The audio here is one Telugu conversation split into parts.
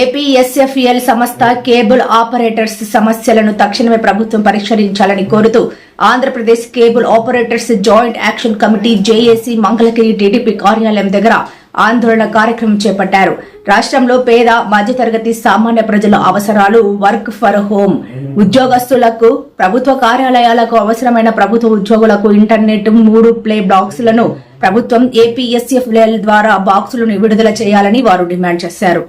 ఏపీఎస్ఎఫ్ఎల్ సంస్థ కేబుల్ ఆపరేటర్స్ సమస్యలను తక్షణమే ప్రభుత్వం పరిష్కరించాలని కోరుతూ Andhra Pradesh cable operators joint action committee JAC Mangalagiri TDP కార్యాలయం దగ్గర ఆందోళన కార్యక్రమం చేపట్టారు. రాష్ట్రంలో పేద మధ్యతరగతి సామాన్య ప్రజల అవసరాలు వర్క్ ఫర్ హోమ్. ఉద్యోగస్తులకు ప్రభుత్వ కార్యాలయాలకు అవసరమైన ప్రభుత్వ ఉద్యోగులకు ఇంటర్నెట్ మూడు ప్లే బాక్సులను ప్రభుత్వం ఏపీఎస్ఎఫ్ఎల్ ద్వారా బాక్సులను విడుదల చేయాలని వారు డిమాండ్ చేశారు.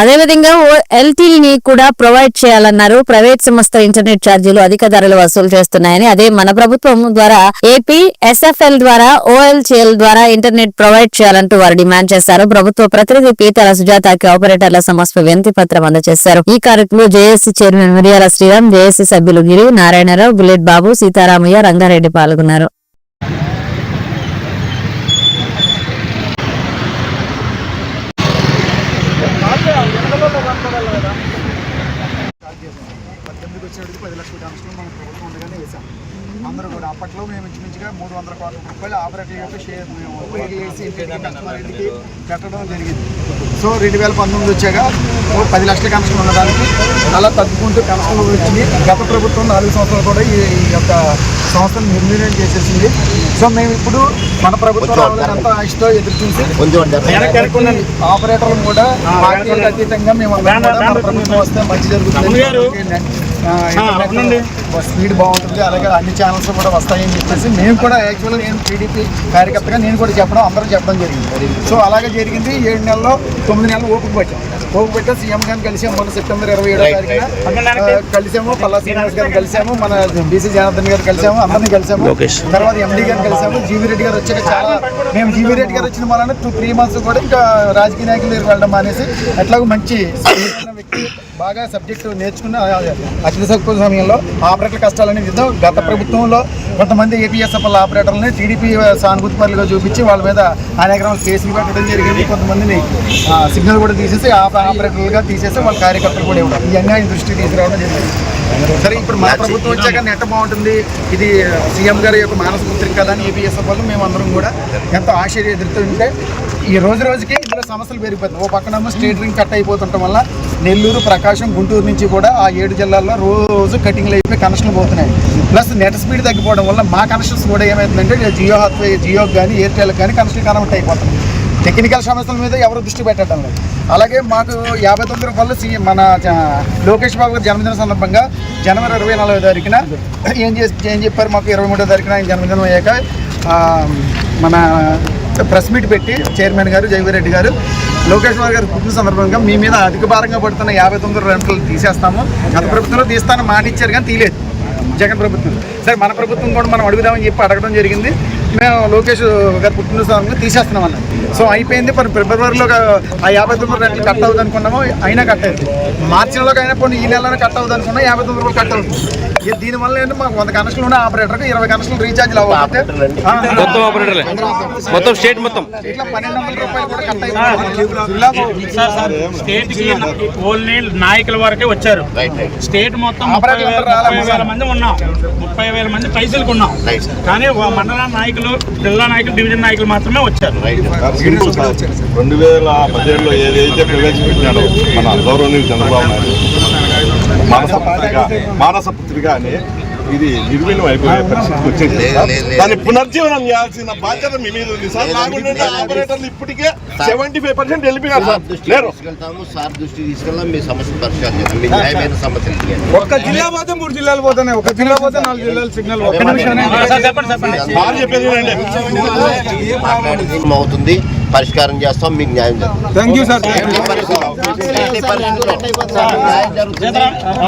అదేవిధంగా ఎల్టీని కూడా ప్రొవైడ్ చేయాలన్నారు. ప్రైవేట్ సంస్థ ఇంటర్నెట్ ఛార్జీలు అధిక ధరలు వసూలు చేస్తున్నాయని. అదే మన ప్రభుత్వం ద్వారా ఏపీ ఎస్ఎఫ్ఎల్ ద్వారా ఓఎల్సిఎల్ ద్వారా ఇంటర్నెట్ ప్రొవైడ్ చేయాలంటూ వారు డిమాండ్ చేశారు. ప్రభుత్వ ప్రతినిధి పీతల సుజాతకి ఆపరేటర్ల సమస్య వినతి పత్రం అందజేశారు. ఈ కార్యక్రమంలో జేఏసీ చైర్మన్ మిరియాల శ్రీరామ్ జేఏసీ సభ్యులు గిరి నారాయణరావు బుల్లెట్ బాబు సీతారామయ్య రంగారెడ్డి పాల్గొన్నారు. పద్దెనిమిదికి వచ్చేటికి పది లక్షల కమిషన్లు మన ప్రభుత్వం ఉండగానే వేసాం అందరూ కూడా అప్పట్లో మేము ఇంచుమించుగా మూడు వందల కోట్ల రూపాయలు ఆపరేటర్ యొక్క షేర్ మేము వేసి కస్టమర్ ఇంటికి పెట్టడం జరిగింది సో రెండు వేల పంతొమ్మిది వచ్చాక ఓ పది లక్షల కమిషన్ ఉండడానికి అలా తగ్గుకుంటూ కమిషన్లు వచ్చింది గత ప్రభుత్వం నాలుగు సంవత్సరాలు కూడా ఈ ఈ యొక్క సంస్థను నిర్వీర్యం చేసేసింది. సో మేము ఇప్పుడు మన ప్రభుత్వం ఎంతో ఆశతో ఎదురు చూసి ఆపరేటర్లు కూడా పార్టీలకు అతీతంగా మేము ప్రభుత్వం వస్తే మంచి జరుగుతుంది. స్పీడ్ బాగుంటుంది అలాగే అన్ని ఛానల్స్ కూడా వస్తాయని చెప్పేసి మేము కూడా యాక్చువల్గా నేను టీడీపీ కార్యకర్తగా నేను కూడా చెప్పడం అందరూ చెప్పడం జరిగింది. సో అలాగే జరిగింది. ఏడు నెలల్లో తొమ్మిది నెలలు ఓపిక పట్టాం. ఓపిక పెట్టా. సీఎం గారిని కలిసాము మొన్న సెప్టెంబర్ ఇరవై ఏడో తారీఖున. కలిసాము. పల్లా శ్రీనివాస్ గారిని కలిసాము. మన బీసీ జనార్దన్ గారు కలిసాము. అందరినీ కలిసాము. తర్వాత ఎండీ గారిని కలిసాము. జీవీ రెడ్డి గారు వచ్చాక చాలా మేము జీవీ రెడ్డి గారు వచ్చిన వలన టూ త్రీ మంత్స్ కూడా ఇంకా రాజకీయ నాయకుల వెళ్ళడం మానేసి ఎట్లాగో మంచి బాగా సబ్జెక్టు నేర్చుకున్న తక్కువ సమయంలో ఆపరేటర్ల కష్టాలని విధం గత ప్రభుత్వంలో కొంతమంది ఏపీఎస్ఎఫ్ఎల్ ఆపరేటర్లని టీడీపీ సానుభూతి పరులుగా చూపించి వాళ్ళ మీద అనేక రకాల కేసులు పెట్టడం జరిగింది. కొంతమందిని సిగ్నల్ కూడా తీసేసి ఆప- ఆపరేటర్లుగా తీసేసి వాళ్ళ కార్యకర్తలు కూడా ఇవ్వడం. ఈ అన్యాయం దృష్టికి తీసుకురావడం జరిగింది. సరే ఇప్పుడు మన ప్రభుత్వం వచ్చాక నెట్ బాగుంటుంది. ఇది సీఎం గారి యొక్క మానస పుత్రిక కదా అని ఏపీఎస్ఎఫ్ వాళ్ళు మేమందరం కూడా ఎంతో ఆశ్చర్య ఎదురుతుంటే ఈ రోజు రోజుకి ఇందులో సమస్యలు పెరిగిపోతున్నాయి. ఓ పక్కనేమో స్టేట్ రింగ్ కట్ అయిపోతుండటం వల్ల నెల్లూరు ప్రకాశం గుంటూరు నుంచి కూడా ఆ ఏడు జిల్లాల్లో రోజు కటింగ్లు అయిపోయి కనెక్షన్లు పోతున్నాయి. ప్లస్ నెట్ స్పీడ్ తగ్గిపోవడం వల్ల మా కనెక్షన్స్ కూడా ఏమవుతుందంటే జియో హాత్వే జియోకి కానీ ఎయిర్టెల్కి కానీ కనెక్షన్ కనెక్ట్ అయిపోతుంది టెక్నికల్ సమస్యల మీద ఎవరు దృష్టి పెట్టడం లేదు. అలాగే మాకు యాభై తొమ్మిది రూపాయలు సీ మన లోకేష్ బాబు గారి జన్మదిన సందర్భంగా జనవరి ఇరవై నాలుగో తారీఖున ఏం చేసి ఏం చెప్పారు మాకు ఇరవై మూడో తారీఖున ఆయన జన్మదినం అయ్యాక మన ప్రెస్ మీట్ పెట్టి చైర్మన్ గారు జయవీరెడ్డి గారు లోకేష్ బాబు గారి పుట్టిన సందర్భంగా మీ మీద అధిక భారంగా పడుతున్న యాభై తొమ్మిది రెంట్లు తీసేస్తాము. గత ప్రభుత్వంలో తీస్తానని మాట ఇచ్చారు కానీ తీయలేదు జగన్ ప్రభుత్వం. సరే మన ప్రభుత్వం కూడా మనం అడుగుదామని చెప్పి అడగడం జరిగింది. మేము లోకేష్ గారు పుట్టిన సందర్భంగా తీసేస్తున్నాం అన్న సో అయిపోయింది మరి ఫిబ్రవరిలో ఆ యాభై తొమ్మిది రెట్లు కట్ అవుతుంది అనుకున్నాము అయినా కట్ అయింది. మార్చి నెలలోకి అయినా పోనీ ఈ నెలలో కట్ అవుతుంది అనుకున్నా యాభై తొమ్మిది రూపాయలు కట్ అవుతుంది. ఇక దీనివల్ల ఏంటంటే మాకు వంద కనెక్షన్లు ఉన్న ఆపరేటర్కి ఇరవై కనెక్షన్లు రీఛార్జ్ ఆ, మొత్తం ఆపరేటర్లే. మొత్తం స్టేట్ మొత్తం. ఇట్లా పన్నెండు వందల రూపాయలు కూడా కట్ ఓన్లీ నాయకుల వరకే వచ్చారు. స్టేట్ మొత్తం ముప్పై వేల మంది ఉన్నాం. ముప్పై వేల మంది పైసలకు ఉన్నాం కానీ వా- మండల నాయకులు జిల్లా నాయకులు డివిజన్ నాయకులు మాత్రమే వచ్చారు. రెండు వేల పదిహేడులో ఏదైతే ప్రవేశపెట్టినాడో మన గౌరవనీయులు చంద్రబాబు నాయుడు మానస పత్రిక మానస పత్రిక అని ఇది నిర్వీణం అయిపోయే పరిస్థితికి వచ్చింది. దాన్ని పునర్జీవనం చేయాల్సిన బాధ్యత మీ మీద ఉంది. సార్ నాగుండే ఆపరేటర్లు ఇప్పటికే సెవెంటీ ఫైవ్ పర్సెంట్ వెళ్ళిపోయినారు సార్ లేరు. దృష్టికి తీసుకెళ్ళాం మీ సమస్యలు పరిష్కారం తీయండి. ఒక్క జిల్లా పోతే మూడు జిల్లాలు పోతున్నాయి. ఒక జిల్లా పోతే నాలుగు జిల్లాలు సిగ్నల్ నిమిషం సార్ చెప్పండి చెప్పండి. సార్ చెప్పేది అవుతుంది పరిష్కారం చేస్తాం మీకు న్యాయం జరుగుతుంది.